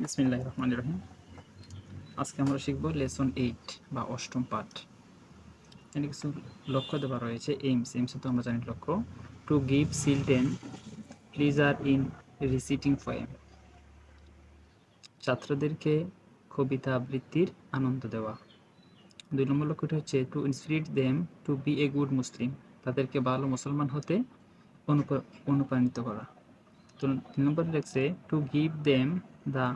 বিসমিল্লাহ রহমান রহিম আজকে আমরা শিখব লেসন এইট বা অষ্টম পাঠ। এখানে কিছু লক্ষ্য দেওয়া রয়েছে, এইমস। এইমস তো আমরা জানি লক্ষ্য। To give children pleasure in reciting poem ছাত্রদেরকে কবিতা আবৃত্তির আনন্দ দেওয়া। দুই নম্বর লক্ষ্যটি হচ্ছে to inspirit them to be a good Muslim তাদেরকে ভালো মুসলমান হতে অনুপ্রা- অনুপ্রাণিত করা। তো তিন নম্বর লেখছে to give them the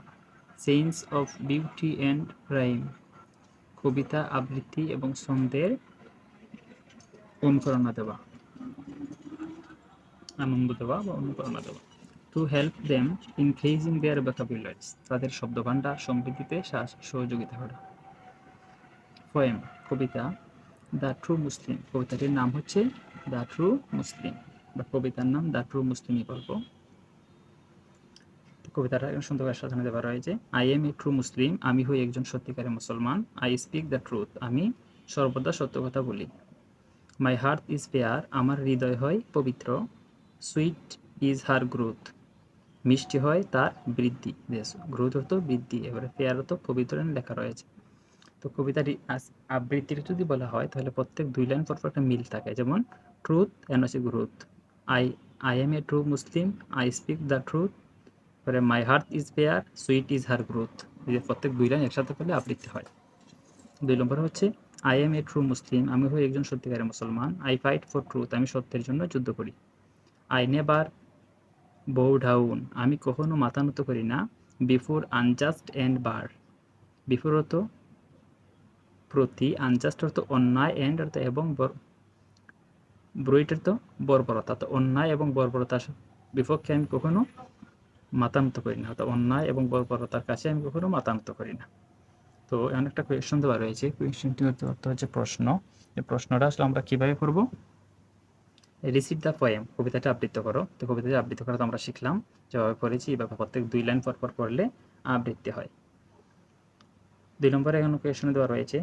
sense of beauty and rhyme কবিতা, আবৃত্তি এবং ছন্দের অনুপ্রেরণা দেওয়া, আনন্দ দেওয়া বা অনুপ্রেরণা দেওয়া। To help them increasing their vocabularies তাদের শব্দভাণ্ডার সমৃদ্ধিতে সহযোগিতা করা। পোয়েম কবিতা, দ্য ট্রু মুসলিম, কবিতাটির নাম হচ্ছে দ্য ট্রু মুসলিম। বা কবিতার নাম দ্য ট্রু মুসলিমই গল্প কবিতাটা সুন্দর করে সাজানো দেওয়া রয়েছে। I am a true Muslim আমি হই একজন সত্যিকারের মুসলমান। আই স্পিক দ্য ট্রুথ আমি সর্বদা সত্য কথা বলি। মাই হার্ট ইজ পেয়ার আমার হৃদয় হয় পবিত্র। সুইট ইজ হার গ্রোথ মিষ্টি হয় তার বৃদ্ধি। গ্রোথ অর্থ বৃদ্ধি, এবারে পেয়ার অর্থ পবিত্র লেখা রয়েছে। তো কবিতাটি আবৃত্তির যদি বলা হয়, তাহলে প্রত্যেক দুই লাইন পর পর একটা মিল থাকে। যেমন ট্রুথ অ্যান্ড হচ্ছে growth I I am a true Muslim I speak the truth পরে my heart is pure sweet is her growth এই যে প্রত্যেক দুই লাইন একসাথে করলে আবৃত্তি হয়। দুই নম্বর হচ্ছে I am a true Muslim আমি হই একজন সত্যিকারের মুসলমান আই ফাইট ফর ট্রুথ আমি সত্যের জন্য যুদ্ধ করি। আই নেবার বউ ডাউন আমি কখনো মাথা নত করি না before unjust and bar before অর্থ প্রতি আনজাস্ট অর্থ অন্যায় অ্যান্ড অর্থ এবং বর ব্রইট অর্থ বর্বরতা। তো অন্যায় এবং বর্বরতার বিপক্ষে আমি কখনো মাতানত করি না অর্থাৎ অন্যায় এবং বর্বরতার কাছে আমি কখনো মাতানত করি না তো এমন একটা কোয়েশ্চন দেওয়া রয়েছে। কোয়েশ্চনটি অর্থ হচ্ছে প্রশ্ন। এই প্রশ্নটা আসলে আমরা কীভাবে করব? রিসিভ দ্য পোয়েম কবিতাটা আবৃত্ত করো। তো কবিতাটা আবৃত্ত করা তো আমরা শিখলাম যেভাবে পড়েছি এভাবে প্রত্যেক দুই লাইন পর পর পড়লে আবৃত্তি হয়। দুই নম্বরে এখানে কোয়েশনে দেওয়া রয়েছে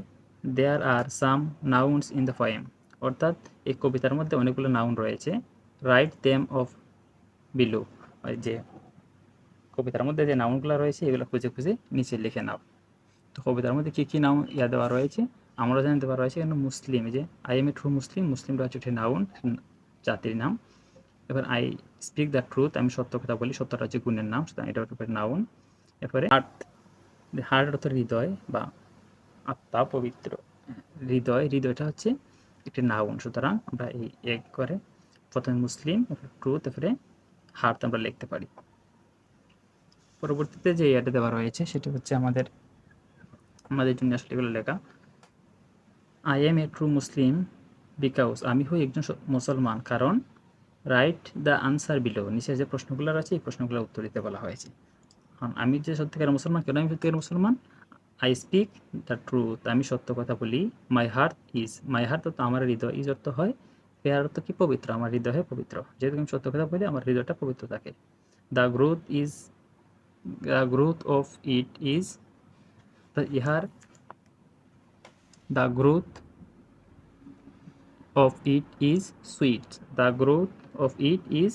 there are some nouns in the poem অর্থাৎ এই কবিতার মধ্যে অনেকগুলো নাউন রয়েছে। রাইট দেম অফ বিলু যে কবিতার মধ্যে যে নাউনগুলো রয়েছে, এগুলো খুঁজে খুঁজে নিচে লিখে নাও। তো কবিতার মধ্যে কী কী নাউন ইয়া দেওয়া রয়েছে? আমরা জানি দেওয়া রয়েছে এখানে মুসলিম যে I am a true Muslim মুসলিমটা হচ্ছে নাউন জাতির নাম। এবার আই স্পিক দ্য ট্রুথ আমি সত্য কথা বলি, সত্যটা হচ্ছে গুণের নাম, সুতরাং এটা হচ্ছে নাউন। এরপরে হার্ট হার্ট অর্থ হৃদয় বা আত্মা পবিত্র। হৃদয়, হৃদয়টা হচ্ছে একটি নাউন, সুতরাং আমরা এই এক করে প্রথমে মুসলিম ট্রুথ এরপরে হার্ট আমরা লিখতে পারি। পরবর্তীতে যে ইয়াটা দেওয়া রয়েছে, সেটা হচ্ছে আমাদের আমাদের জন্য আসলে এগুলো লেখা। I am a true Muslim because আমি হই একজন মুসলমান। কারণ রাইট দ্য আনসার বিলো নিচে যে প্রশ্নগুলো রয়েছে, এই প্রশ্নগুলো উত্তর দিতে বলা হয়েছে। কারণ আমি যে সত্যিকার মুসলমান, কেন আমি সত্যিকার মুসলমান? আই স্পিক দ্য ট্রুথ আমি সত্য কথা বলি। My heart is my heart তো আমার হৃদয়। ইজ অর্থ হয়, পেয়ার অর্থ কি? পবিত্র। আমার হৃদয় পবিত্র। যেহেতু আমি সত্য কথা বলি, আমার হৃদয়টা পবিত্র থাকে। The growth is growth of it is ইহার the growth of it is sweet. The growth of it is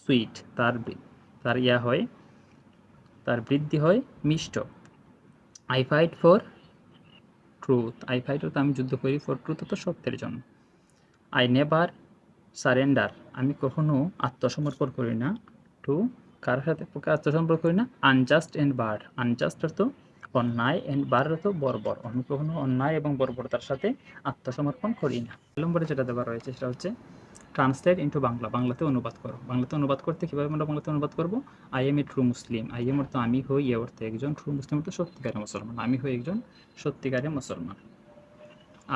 sweet. তার তার ইয়া হয় তার বৃদ্ধি হয় মিষ্ট। I fight for truth I fight তো আমি যুদ্ধ করি ফর ট্রুথ তো সত্যের জন্য। আই নেভার সারেন্ডার আমি কখনো আত্মসমর্পণ করি না টু কার সাথে পক্ষে সম্পর্ক করি না? আনজাস্ট অ্যান্ড বার আনজাস্ট অর্থ অন্যায় অ্যান্ড বার অর্থ বর্বর। আমি কখনো অন্যায় এবং বর্বরতার সাথে আত্মসমর্পণ করি না। নম্বরে যেটা দেওয়া রয়েছে সেটা হচ্ছে ট্রান্সলেট ইন্টু বাংলা। বাংলাতে অনুবাদ করো। বাংলাতে অনুবাদ করতে কীভাবে আমরা বাংলাতে অনুবাদ করব? I am a true Muslim I am অর্থ আমি হই, এ অর্থে একজন ট্রু মুসলিম অর্থ সত্যিকারের মুসলমান। আমি হই একজন সত্যিকারের মুসলমান।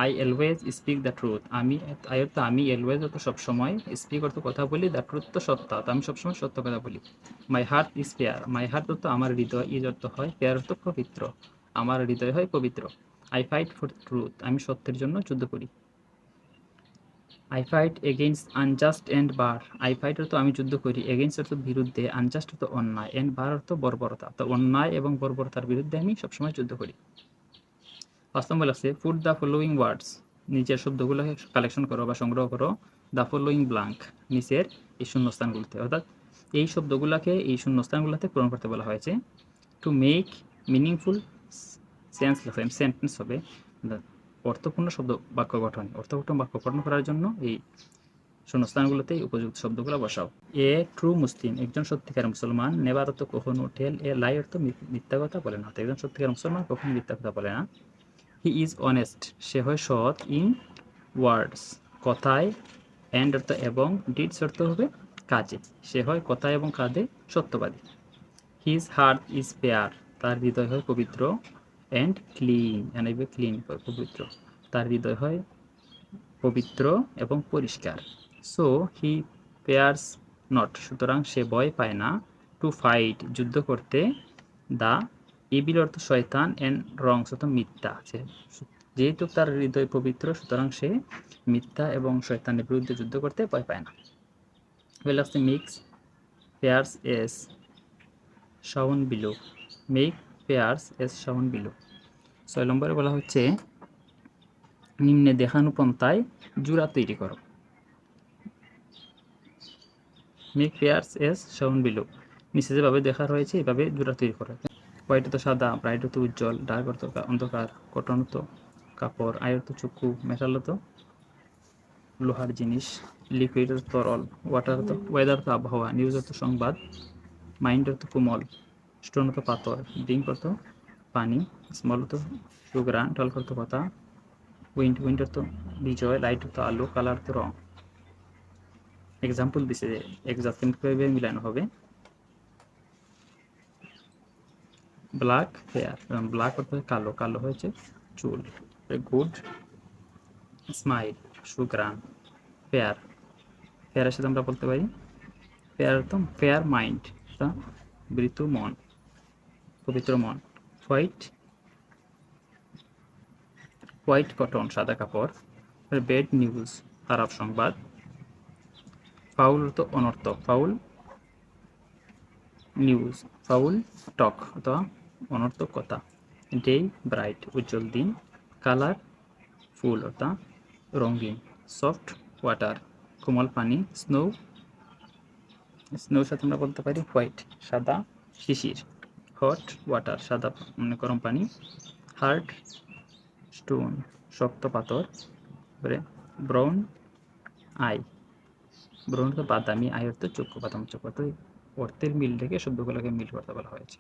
I always speak the truth আমি আই অর্থ আমি অলওয়েজ অর্থ সবসময় স্পিক অর্থ কথা বলি দ্য ট্রুথ তো সত্য তো আমি সবসময় সত্য কথা বলি। My heart is pure my heart অর্থ আমার হৃদয়। ইজ অর্থ হয় পেয়ার অর্থ পবিত্র। আমার হৃদয় হয় পবিত্র। আই ফাইট ফর ট্রুথ আমি সত্যের জন্য যুদ্ধ করি। I fight against unjust and bar I fight অর্থ আমি যুদ্ধ করি। এগেইনস্ট অর্থ বিরুদ্ধে। আনজাস্ট অর্থ অন্যায়। অ্যান্ড বার অর্থ বর্বরতা। তো অন্যায় এবং বর্বরতার বিরুদ্ধে আমি সবসময় যুদ্ধ করি। পাঁচ নম্বর আছে পুট দ্য ফলোয়িং ওয়ার্ডস নিচের শব্দগুলোকে কালেকশন করো বা সংগ্রহ করো। দ্য ফলোয়িং ব্লাঙ্ক নিচের এই শূন্যস্থানগুলোতে। অর্থাৎ এই শব্দগুলোকে এই শূন্যস্থানগুলোতে পূরণ করতে বলা হয়েছে। To make meaningful sense sentence হবে। অর্থপূর্ণ শব্দ বাক্য গঠন, অর্থপূর্ণ বাক্য গঠন করার জন্য এই শূন্যস্থানগুলোতে উপযুক্ত শব্দগুলো বসাও। এ ট্রু মুসলিম একজন সত্যিকার মুসলমান নেবার কখনো টেল এ লাই অর্থ মিথ্যা কথা বলে না। একজন সত্যিকার মুসলমান কখনো মিথ্যা কথা বলে না। হি ইজ অনেস্ট সে হয় সৎ ইন ওয়ার্ডস কথায় অ্যান্ড অর্থ এবং ডিডস অর্থ হবে কাজে। সে হয় কথায় এবং কাজে সত্যবাদী। হিজ হার্ট ইজ পেয়ার তার হৃদয় হয় পবিত্র অ্যান্ড ক্লিন এনআইবে ক্লিন পবিত্র। তার হৃদয় হয় পবিত্র এবং পরিষ্কার। সো হি পেয়ার্স নট সুতরাং সে ভয় পায় না। টু ফাইট যুদ্ধ করতে, দা ইবিল অর্থ শয়তান অ্যান্ড রংস অর্থ মিথ্যা সে যেহেতু তার হৃদয় পবিত্র, সুতরাং সে মিথ্যা এবং শয়তানের বিরুদ্ধে যুদ্ধ করতে ভয় পায় না। Well the mix pairs as shown below make pairs as shown below ছয় নম্বরে বলা হচ্ছে, নিম্নে দেখানো পন্থায় জোড়া তৈরি করো। Make pairs as shown below নিচে যেভাবে দেখা রয়েছে, এভাবে জোড়া তৈরি করো। হোয়াইট তো সাদা ব্রাইট তো উজ্জ্বল ডার্ক অর্থ অন্ধকার কটন তো কাপড়, আয়র তো চক্ষু মেটাল তো। লোহার জিনিস লিকুইড তরল ওয়াটার তো ওয়েদার তো আবহাওয়া নিউজ তো সংবাদ মাইন্ড তো কোমল স্টোন তো পাথর ড্রিঙ্ক তো পানি স্মল তো সুগ্রান টল তো পাতা উইন্ড উইন্ডার তো বিজয় লাইট তো আলো কালার তো রং। এক্সাম্পল দিছে এক্সাম্পল কীভাবে মিলানো হবে। ব্ল্যাক হেয়ার ব্ল্যাক অর্থাৎ কালো কালো হয়েছে চুল। গুড স্মাইল সুগ্রান ফেয়ার। ফেয়ারের সাথে আমরা বলতে পারি, ফেয়ার অর্থ ফেয়ার মাইন্ড মৃত্যু মন, পবিত্র মন। হোয়াইট হোয়াইট কটন, সাদা কাপড়। বেড নিউজ, খারাপ সংবাদ। ফাউল তো অনর্থ ফাউল নিউজ, ফাউল টক, অথবা অনর্থক কথা ডে ব্রাইট উজ্জ্বল দিন কালার ফুল অর্থাৎ রঙিন সফট ওয়াটার কোমল পানি স্নো স্নোর সাথে আমরা বলতে পারি হোয়াইট সাদা, শিশির হট ওয়াটার সাদা মানে গরম পানি হার্ড স্টোন শক্ত পাথর, তারপরে ব্রাউন আই ব্রাউন তো বাদামি আই অর্থ চক্ষু, বাদাম চক্ষু অর্থ অর্থের মিল থেকে শব্দগুলোকে মিল করতে বলা হয়েছে।